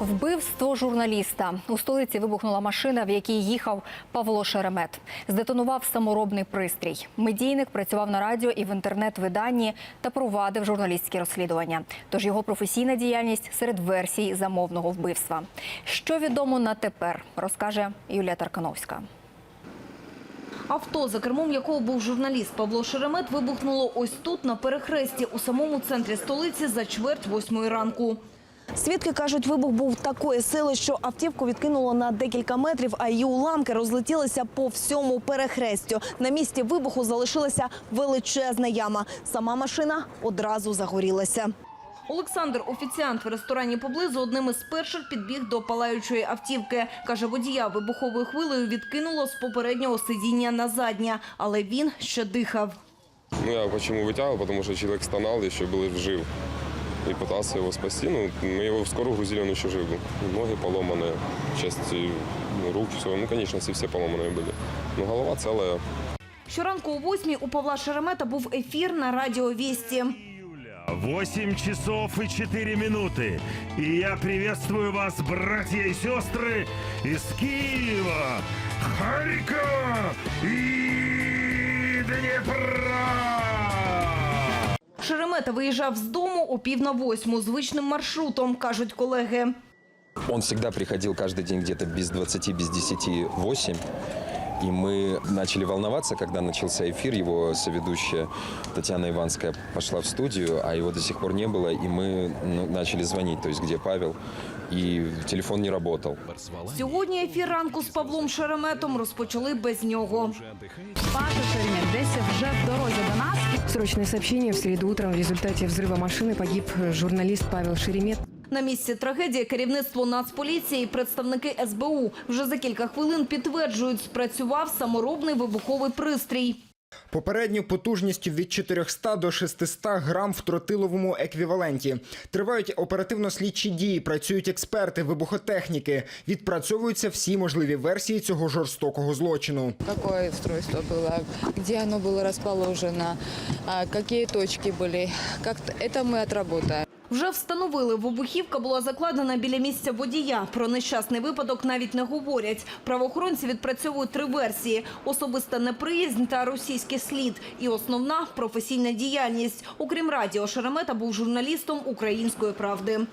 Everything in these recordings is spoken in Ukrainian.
Вбивство журналіста у столиці вибухнула машина, в якій їхав Павло Шеремет. Здетонував саморобний пристрій. Медійник працював на радіо і в інтернет-виданні та провадив журналістські розслідування. Тож його професійна діяльність серед версій замовного вбивства. Що відомо на тепер, розкаже Юлія Таркановська. Авто, за кермом якого був журналіст Павло Шеремет, вибухнуло ось тут, на перехресті, у самому центрі столиці за чверть восьмої ранку. Свідки кажуть, вибух був такої сили, що автівку відкинуло на декілька метрів, а її уламки розлетілися по всьому перехрестю. На місці вибуху залишилася величезна яма. Сама машина одразу загорілася. Олександр, офіціант в ресторані поблизу, одним із перших підбіг до палаючої автівки. Каже, водія вибуховою хвилею відкинуло з попереднього сидіння на заднє, але він ще дихав. Ну, я почему вытягивал, потому что человек стонал, еще был жив И пытался его спасти. Ну, мы его в скорую грузили, он еще жив был. Ноги поломанные, части ну, рук, все. Ну, конечности все поломанные были. Но голова целая. Щоранку о восьмій у Павла Шеремета був ефір на радіо «Вісті». 8 часов и 4 минуты. И я приветствую вас, братья и сестры, из Киева, Харькова и Днепра. Шеремета виїжджав з дому о пів на восьму звичним маршрутом, кажуть колеги. Он всегда приходил каждый день где-то без 20, без 10, 8. И мы начали волноваться, когда начался эфир. Его соведущая Татьяна Иванская пошла в студию, а его до сих пор не было. И мы ну, начали звонить, то есть где Павел. И телефон не работал. Сьогодні ефір ранку з Павлом Шереметом розпочали без нього. Паша Шеремет десь вже в дорозі до нас. Срочное сообщение. В среду утром в результате взрыва машины погиб журналист Павел Шеремет. На місці трагедії керівництво Нацполіції і представники СБУ вже за кілька хвилин підтверджують, спрацював саморобний вибуховий пристрій. Попередньо потужністю від 400 до 600 грам в тротиловому еквіваленті. Тривають оперативно-слідчі дії, працюють експерти, вибухотехніки. Відпрацьовуються всі можливі версії цього жорстокого злочину. какое устройство было, где оно было расположено, а, какие точки были. Как это мы отработаем. Вже встановили, вибухівка була закладена біля місця водія. Про нещасний випадок навіть не говорять. Правоохоронці відпрацьовують три версії: особиста неприязнь та російський слід. І основна професійна діяльність. Окрім радіо, Шеремета був журналістом української правди.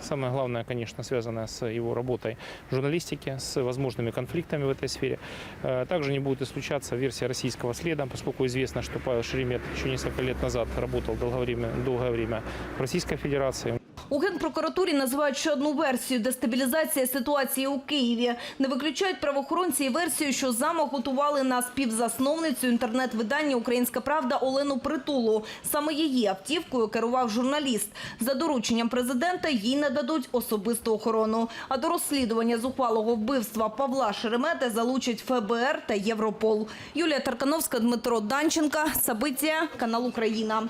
Самое главное, конечно, связано с его работой в журналистике, с возможными конфликтами в этой сфере. Э, Также не будет исключаться версия российского следа, поскольку известно, что Павел Шеремет еще несколько лет назад работал долгое время, долгое время в Российской Федерации. У Генпрокуратурі називають ще одну версію – дестабілізація ситуації у Києві. Не виключають правоохоронці і версію, що замок готували на співзасновницю інтернет-видання «Українська правда» Олену Притулу. Саме її автівкою керував журналіст. За дорученням президента їй нададуть особисту охорону. А до розслідування зухвалого вбивства Павла Шеремета залучать ФБР та Європол. Юлія Таркановська, Дмитро Данченка. Сабиття, канал «Україна».